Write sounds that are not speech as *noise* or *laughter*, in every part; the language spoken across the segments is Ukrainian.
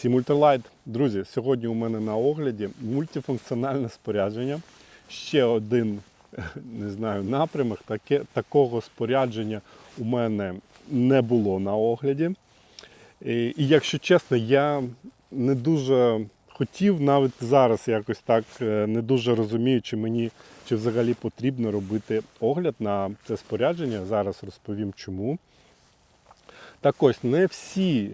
Всім ультралайт. Друзі, сьогодні у мене на огляді мультифункціональне спорядження. Ще один не знаю, напрямок. Таке, такого спорядження у мене не було на огляді. І, і якщо чесно, я не дуже хотів, навіть зараз якось так е, не дуже розумію, чи мені чи взагалі потрібно робити огляд на це спорядження. Зараз розповім чому. Так ось не всі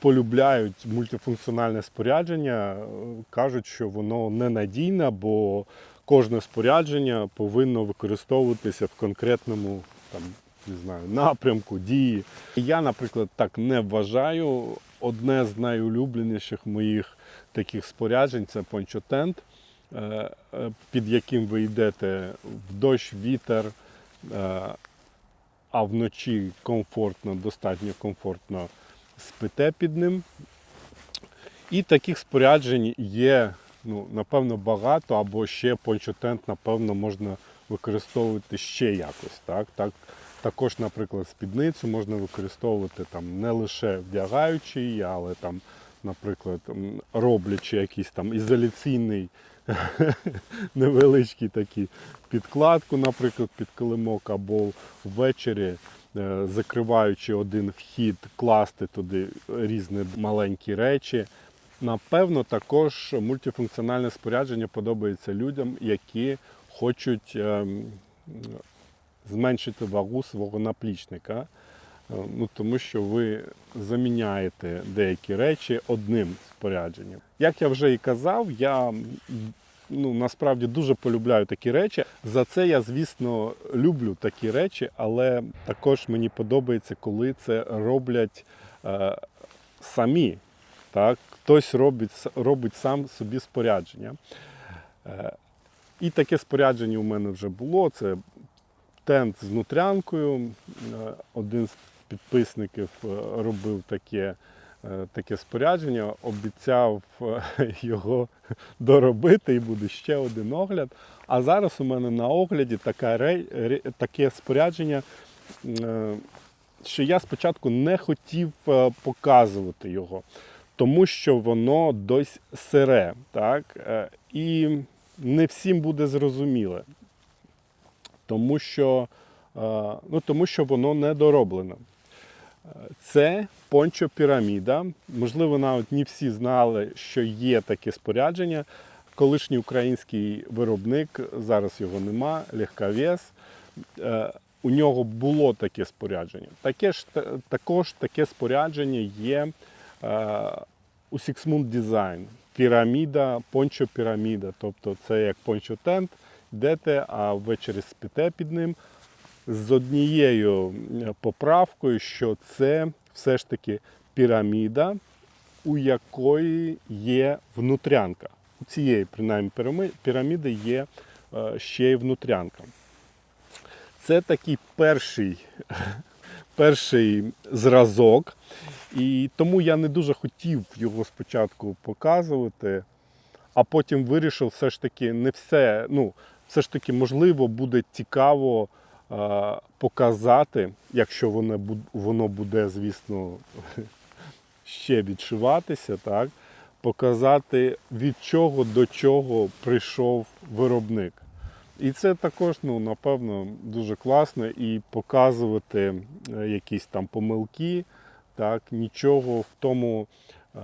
полюбляють мультифункціональне спорядження, е, кажуть, що воно ненадійне, бо кожне спорядження повинно використовуватися в конкретному там, не знаю, напрямку, дії. Я, наприклад, так не вважаю. Одне з найулюбленіших моїх таких споряджень це пончотент, е, під яким ви йдете в дощ, вітер, е, а вночі комфортно, достатньо комфортно спите під ним. І таких споряджень є, ну, напевно, багато, або ще пончотент, напевно, можна використовувати ще якось. Так? Так, також, наприклад, спідницю можна використовувати там, не лише вдягаючи її, але там, наприклад, роблячи якийсь там ізоляційний *laughs* невеличкий такий підкладку, наприклад, під килимок, або ввечері, закриваючи один вхід, класти туди різні маленькі речі. Напевно, також мультифункціональне спорядження подобається людям, які хочуть ем, зменшити вагу свого наплічника. Е, Ну, тому що ви заміняєте деякі речі одним спорядженням. Як я вже і казав, я ну, насправді дуже полюбляю такі речі. За це я, звісно, люблю такі речі, але також мені подобається, коли це роблять е, самі. Так? Хтось робить, робить сам собі спорядження. Е, і таке спорядження у мене вже було. Це тент з нутрянкою. Е, Один з підписників е, робив таке, таке спорядження, обіцяв е, *laughs* його доробити і буде ще один огляд. А зараз у мене на огляді така, таке спорядження, е, що я спочатку не хотів е, показувати його, тому що воно дось сире. Так? Е, І не всім буде зрозуміле тому що, е, ну, тому що воно недороблено. Це пончо піраміда. Можливо, навіть не всі знали, що є таке спорядження. Колишній український виробник, зараз його нема, легковес. Е, У нього було таке спорядження. Таке ж, також таке спорядження є е, у Sixmoon Design. Піраміда, пончо піраміда. Тобто це як пончо тент, йдете, а ввечері спите під ним з однією е, поправкою, що це все ж таки піраміда, у якої є внутрянка. У цієї, принаймні, піраміди є е, ще й внутрянка. Це такий перший, *laughs* перший зразок, і тому я не дуже хотів його спочатку показувати, а потім вирішив все ж таки не все, ну, все ж таки, можливо, буде цікаво показати, якщо воно, буд- воно буде, звісно, *laughs* ще відшиватися, так, показати від чого до чого прийшов виробник. І це також, ну, напевно, дуже класно і показувати е, якісь там помилки, так, нічого в тому е,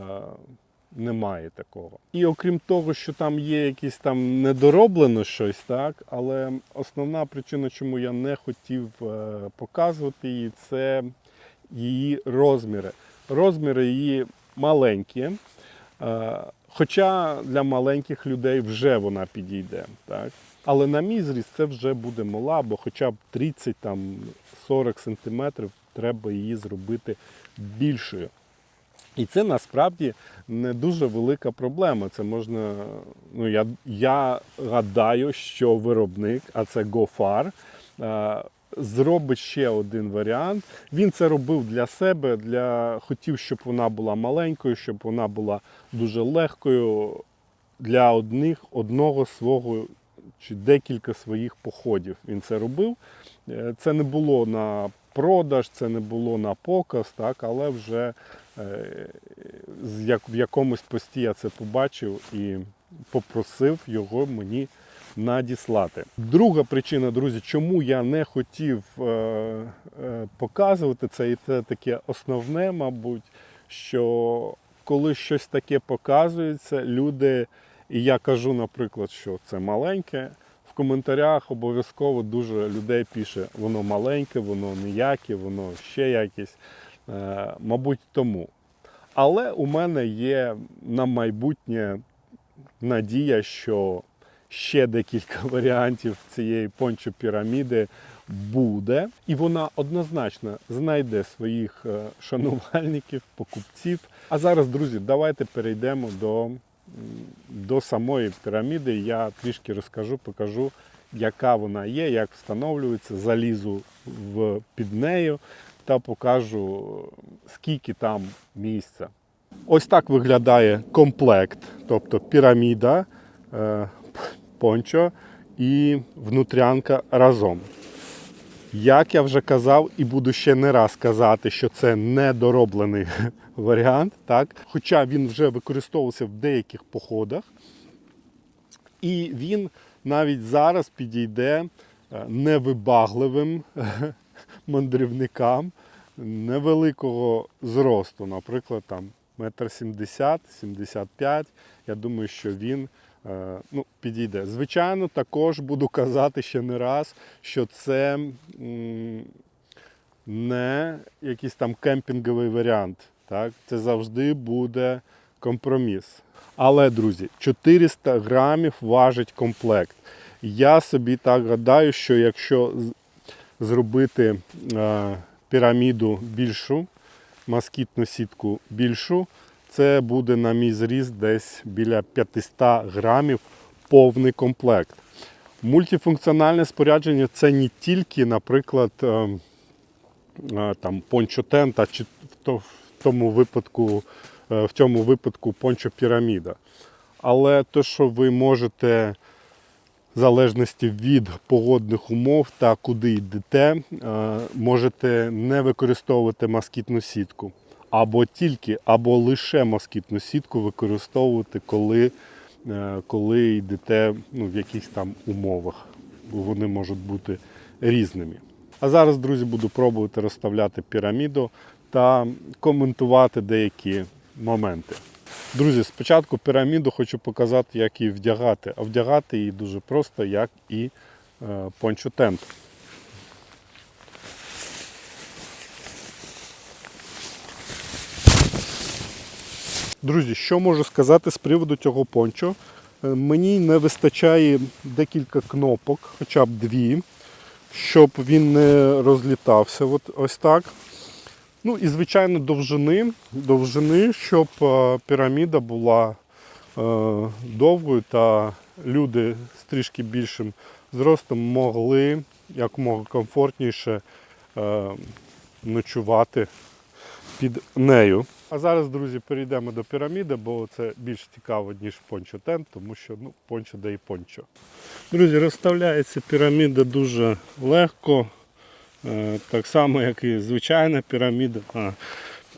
немає такого. І окрім того, що там є якісь там недороблено щось, так, але основна причина, чому я не хотів е, показувати її, це її розміри. Розміри її маленькі. Е, Хоча для маленьких людей вже вона підійде. Так? Але на мій зріст це вже буде мала, бо хоча б 30-40 см треба її зробити більшою. І це насправді не дуже велика проблема. Це можна, ну я, я гадаю, що виробник, а це GoFar, е, зробить ще один варіант. Він це робив для себе, для хотів, щоб вона була маленькою, щоб вона була дуже легкою для одних, одного свого чи декілька своїх походів. Він це робив. Е, Це не було на продаж, це не було на показ, так, але вже як, в якомусь пості я це побачив і попросив його мені надіслати. Друга причина, друзі, чому я не хотів е, е, показувати це, і це таке основне, мабуть, що коли щось таке показується, люди, і я кажу, наприклад, що це маленьке. В коментарях обов'язково дуже людей пише, воно маленьке, воно ніяке, воно ще якесь. Е, мабуть, тому. Але у мене є на майбутнє надія, що ще декілька *laughs* варіантів цієї пончо піраміди буде, і вона однозначно знайде своїх е, шанувальників, покупців. А зараз, друзі, давайте перейдемо до, до самої піраміди. Я трішки розкажу, покажу, яка вона є, як встановлюється, залізу в, під нею та покажу, скільки там місця. Ось так виглядає комплект, тобто піраміда, е, пончо і внутрянка разом. Як я вже казав і буду ще не раз казати, що це недороблений *laughs* варіант, так? хоча він вже використовувався в деяких походах. І він навіть зараз підійде е, невибагливим *laughs* мандрівникам невеликого зросту, наприклад, там метр сімдесят, сімдесят п'ять. Я думаю, що він е, ну, підійде. Звичайно, також буду казати ще не раз, що це не якийсь там кемпінговий варіант. Так? Це завжди буде компроміс. Але, друзі, 400 грамів важить комплект. Я собі так гадаю, що якщо зробити е, піраміду більшу, москітну сітку більшу, це буде на мій зріст десь біля 500 грамів повний комплект. Мультифункціональне спорядження це не тільки, наприклад, е, е, там пончо-тента, чи в тому випадку, в цьому випадку пончо-піраміда. Але те, що ви можете в залежності від погодних умов та куди йдете, е, можете не використовувати москітну сітку. Або тільки, або лише москітну сітку використовувати, коли, е, коли йдете ну, в якихось там умовах, бо вони можуть бути різними. А зараз, друзі, буду пробувати розставляти піраміду та коментувати деякі моменти. Друзі, спочатку піраміду хочу показати, як її вдягати. А вдягати її дуже просто, як і е, пончо-тент. Друзі, що можу сказати з приводу цього пончо? Е, Мені не вистачає декілька кнопок, хоча б дві, щоб він не розлітався. От, ось так. Ну і звичайно довжини, довжини, щоб е, піраміда була е, довгою та люди з трішки більшим зростом могли якомога комфортніше е, ночувати під нею. А зараз, друзі, перейдемо до піраміди, бо це більш цікаво, ніж пончо тент, тому що ну, пончо да і пончо. Друзі, розставляється піраміда дуже легко. Е, Так само, як і звичайна піраміда. А,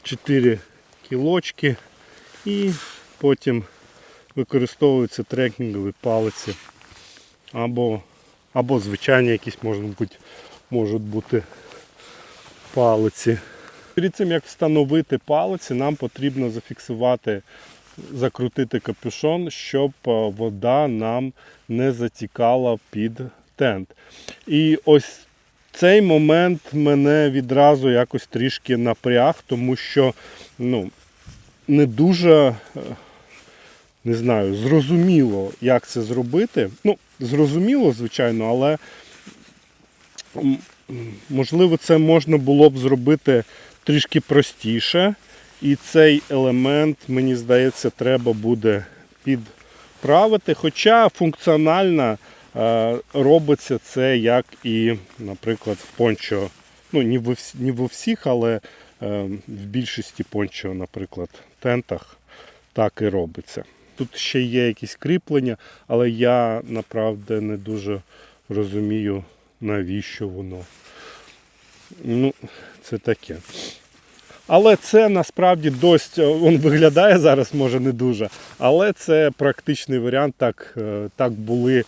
4 кілочки. І потім використовуються трекінгові палиці. Або, або звичайні якісь можуть бути, можуть бути палиці. Перед цим як встановити палиці, нам потрібно зафіксувати, закрутити капюшон, щоб е, вода нам не затікала під тент. І ось цей момент мене відразу якось трішки напряг, тому що ну, не дуже е, не знаю, зрозуміло, як це зробити. Ну, зрозуміло, звичайно, але можливо це можна було б зробити трішки простіше. І цей елемент, мені здається, треба буде підправити. Хоча функціонально е, робиться це як і, наприклад, в пончо. Ну, не в, всіх, але е, в більшості пончо, наприклад, тентах так і робиться. Тут ще є якісь кріплення, але я направду не дуже розумію, навіщо воно. Ну, це таке. Але це насправді досить, е, він виглядає зараз, може не дуже, але це практичний варіант. Так, е, так були, е,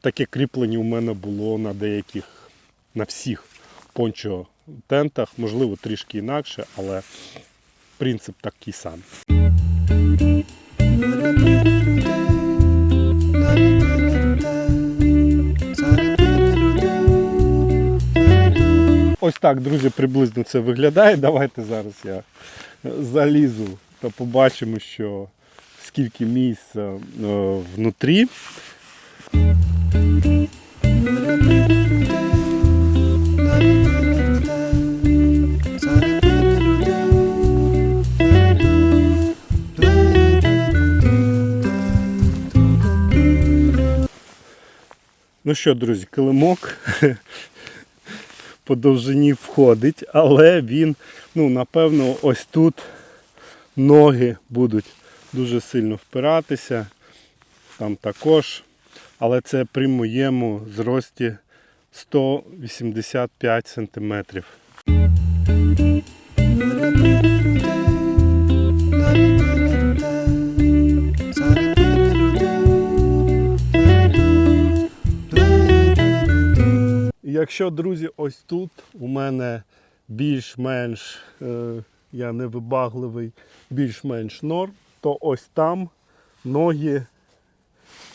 таке кріплення у мене було на деяких, на всіх пончо тентах, можливо, трішки інакше, але принцип такий самий. Ось так, друзі, приблизно це виглядає. Давайте зараз я залізу та побачимо, що скільки місця е, внутрі. Ну що, друзі, килимок *laughs* по довжині входить, але він, ну, напевно, ось тут ноги будуть дуже сильно впиратися. Там також. Але це при моєму зрості 185 сантиметрів. Якщо, друзі, ось тут у мене більш-менш, е, я невибагливий, більш-менш норм, то ось там ноги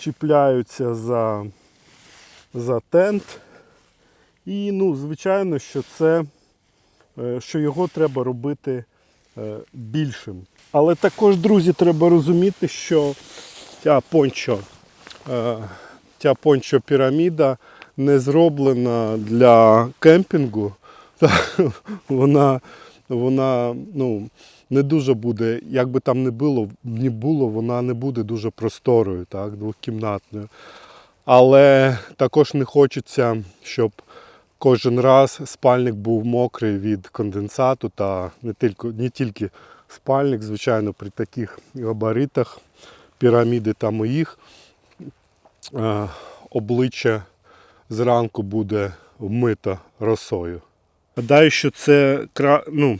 чіпляються за, за тент. І, ну, звичайно, що це, е, що його треба робити е, більшим. Але також, друзі, треба розуміти, що ця пончо, е, ця пончо піраміда не зроблена для кемпінгу. *laughs* Вона, вона ну, не дуже буде, як би там не було, не було, вона не буде дуже просторою, так, двохкімнатною. Але також не хочеться, щоб кожен раз спальник був мокрий від конденсату та не тільки, не тільки спальник, звичайно, при таких габаритах піраміди та моїх е, обличчя зранку буде вмито росою. Гадаю, що це ну,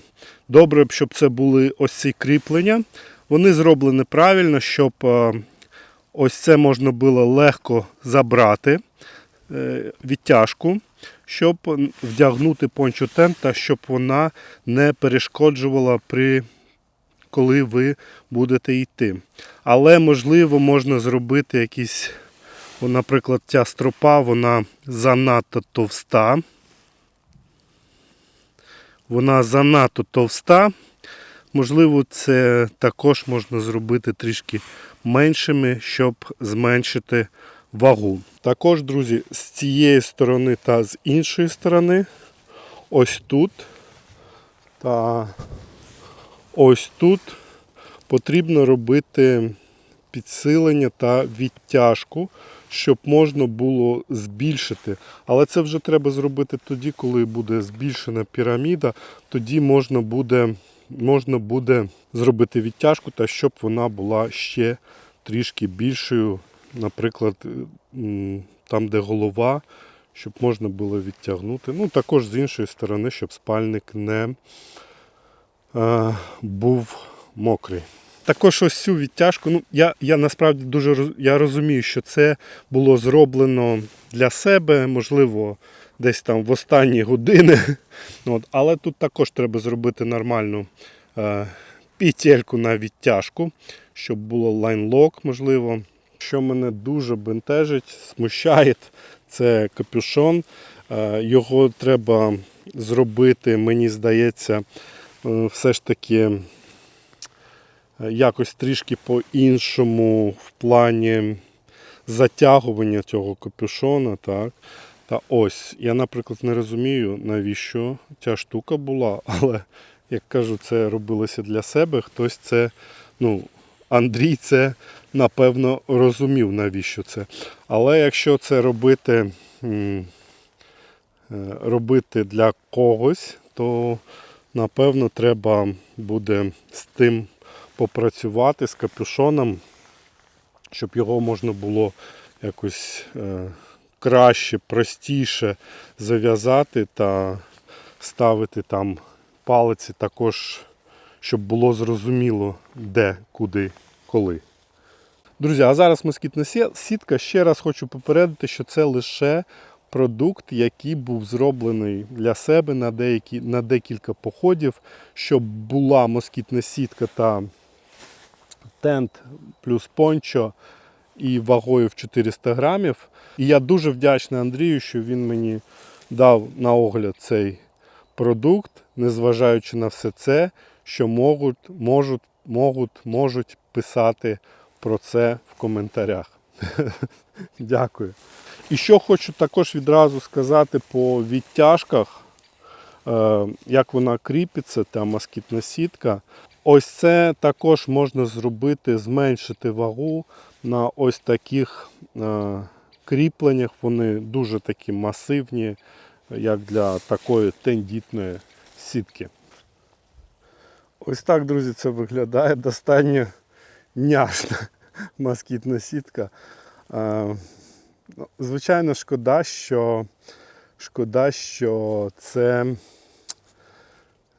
добре, щоб це були ось ці кріплення. Вони зроблені правильно, щоб е, ось це можна було легко забрати е, відтяжку, щоб вдягнути пончо тент та щоб вона не перешкоджувала при коли ви будете йти. Але можливо можна зробити якісь, наприклад, ця стропа, вона занадто товста. Вона занадто товста. Можливо, це також можна зробити трішки меншими, щоб зменшити вагу. Також, друзі, з цієї сторони та з іншої сторони, ось тут та ось тут потрібно робити підсилення та відтяжку, щоб можна було збільшити. Але це вже треба зробити тоді, коли буде збільшена піраміда, тоді можна буде, можна буде зробити відтяжку, та щоб вона була ще трішки більшою, наприклад, там, де голова, щоб можна було відтягнути. Ну, також з іншої сторони, щоб спальник не е, був мокрий. Також ось цю відтяжку. Ну, я, я насправді дуже я розумію, що це було зроблено для себе, можливо, десь там в останні години. *laughs* От, але тут також треба зробити нормальну е, петельку на відтяжку, щоб було лайнлок, можливо. Що мене дуже бентежить, смущає, *laughs* це капюшон. Е, його треба зробити, мені здається, е, все ж таки якось трішки по-іншому в плані затягування цього капюшона. Так? Та ось, я, наприклад, не розумію, навіщо ця штука була, *laughs* але як кажу, це робилося для себе. Хтось це, ну, Андрій це напевно розумів, навіщо це. Але якщо це робити, е, робити для когось, то напевно треба буде з тим попрацювати, з капюшоном, щоб його можна було якось е, краще, простіше зав'язати та ставити там палиці також, щоб було зрозуміло, де, куди, коли. Друзі, а зараз москітна сітка. Ще раз хочу попередити, що це лише продукт, який був зроблений для себе на, деякі, на декілька походів, щоб була москітна сітка та тент плюс пончо і вагою в 400 грамів. І я дуже вдячний Андрію, що він мені дав на огляд цей продукт, незважаючи на все це, що можуть, можуть, можуть, можуть писати про це в коментарях. *laughs* Дякую. І що хочу також відразу сказати по відтяжках, е, як вона кріпиться, та москітна сітка. Ось це також можна зробити, зменшити вагу на ось таких е, кріпленнях. Вони дуже такі масивні, як для такої тендітної сітки. Ось так, друзі, це виглядає достатньо няшна *laughs* москітна сітка. Е, ну, Звичайно, шкода, що шкода, що це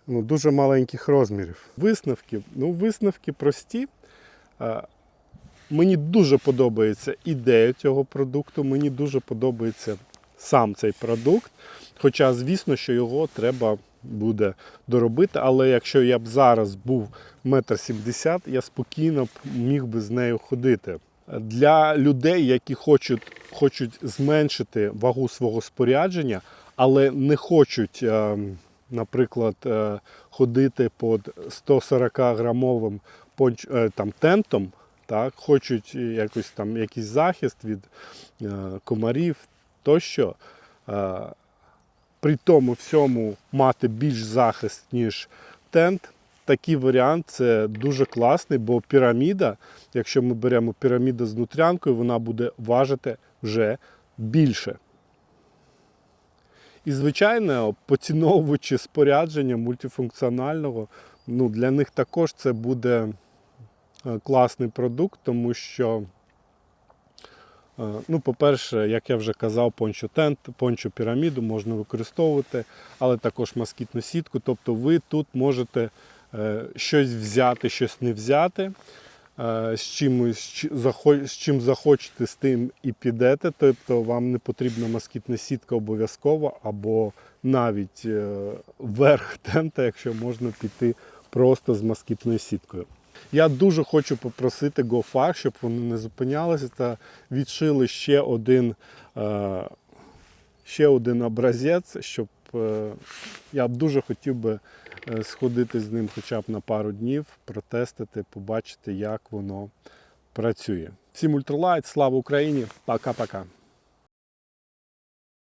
ну, дуже маленьких розмірів. Висновки. Ну, висновки прості. Мені дуже подобається ідея цього продукту, мені дуже подобається сам цей продукт. Хоча, звісно, що його треба буде доробити. Але якщо я б зараз був метр сімдесят, я спокійно б міг би з нею ходити. Для людей, які хочуть, хочуть зменшити вагу свого спорядження, але не хочуть, е, наприклад, е, ходити під 140 грамовим е, там, тентом, так, хочуть якось там якийсь захист від е, комарів тощо. При тому всьому мати більш захист, ніж тент. Такий варіант це дуже класний, бо піраміда, якщо ми беремо піраміду з нутрянкою, вона буде важити вже більше. І, звичайно, поціновуючи спорядження мультифункціонального, ну, для них також це буде е, класний продукт, тому що, е, ну, по-перше, як я вже казав, пончо тент, пончо піраміду можна використовувати, але також москітну сітку. Тобто ви тут можете е, щось взяти, щось не взяти. Е, З чим, з чим захочете, з тим і підете. Тобто вам не потрібна москітна сітка обов'язково, або навіть е, верх тента, якщо можна піти просто з москітною сіткою. Я дуже хочу попросити GoFar, щоб вони не зупинялися та відшили ще один, е, ще один образець, щоб я б дуже хотів би е, сходити з ним хоча б на пару днів, протестити, побачити, як воно працює. Всім ультралайт, слава Україні! Пока-пока!